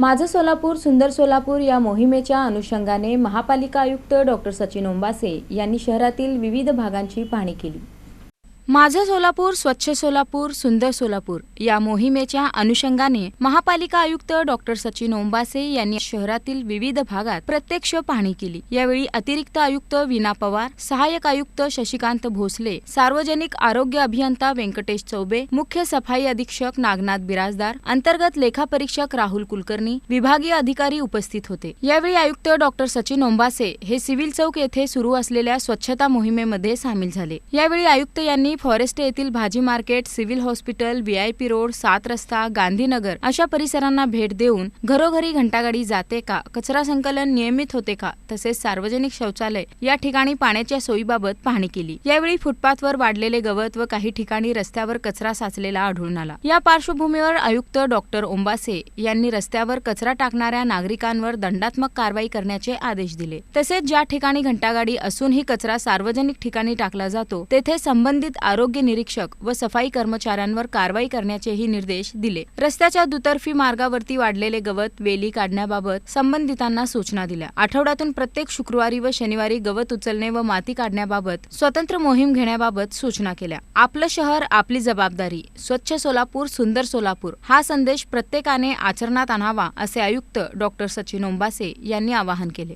माझं सोलापूर सुंदर सोलापूर या मोहिमेच्या अनुषंगाने महापालिका आयुक्त डॉक्टर सचिन ओंबासे यांनी शहरातील विविध भागांची पाहणी केली. माझं सोलापूर स्वच्छ सोलापूर सुंदर सोलापूर या मोहिमेच्या अनुषंगाने महापालिका आयुक्त डॉक्टर सचिन ओंबासे यांनी शहरातील विविध भागात प्रत्यक्ष पाहणी केली. यावेळी अतिरिक्त आयुक्त विना पवार सहाय्यक आयुक्त शशिकांत भोसले सार्वजनिक आरोग्य अभियंता व्यंकटेश चौबे मुख्य सफाई अधीक्षक नागनाथ बिराजदार अंतर्गत लेखापरीक्षक राहुल कुलकर्णी विभागीय अधिकारी उपस्थित होते. यावेळी आयुक्त डॉक्टर सचिन ओंबासे हे सिव्हिल चौक येथे सुरू असलेल्या स्वच्छता मोहिमेमध्ये सामील झाले. यावेळी आयुक्त यांनी फॉरेस्ट येथील भाजी market civil hospital VIP road सात रस्ता गांधीनगर अशा परिसरांना भेट देऊन घरोघरी घंटागाडी जाते का? कचरा संकलन नियमित होते का? तसेच सार्वजनिक शौचालय या ठिकाणी पाण्याच्या सोयीबाबत पाहणी केली. यावेळी फुटपाथवर वाढलेले गवत व काही ठिकाणी रस्त्यावर कचरा साचलेला आढळून आला. या पार्श्वभूमीवर आयुक्त डॉक्टर ओंबासे यांनी रस्त्यावर कचरा टाकणाऱ्या नागरिकांवर दंडात्मक कारवाई करण्याचे आदेश दिले. तसेच ज्या ठिकाणी घंटागाडी असूनही कचरा सार्वजनिक ठिकाणी टाकला जातो तेथे संबंधित आरोग्य निरीक्षक व सफाई कर्मचाऱ्यांवर कारवाई करण्याचेही निर्देश दिले. रस्त्याच्या दुतर्फी मार्गावरती वाढलेले गवत वेली काढण्याबाबत संबंधितांना सूचना दिल्या. आठवड्यातून प्रत्येक शुक्रवारी व शनिवारी गवत उचलणे व माती काढण्याबाबत स्वतंत्र मोहीम घेण्याबाबत सूचना केल्या. आपलं शहर आपली जबाबदारी. स्वच्छ सोलापूर सुंदर सोलापूर. हा संदेश प्रत्येकाने आचरणात आणावा असे आयुक्त डॉक्टर सचिन ओंबासे यांनी आवाहन केले.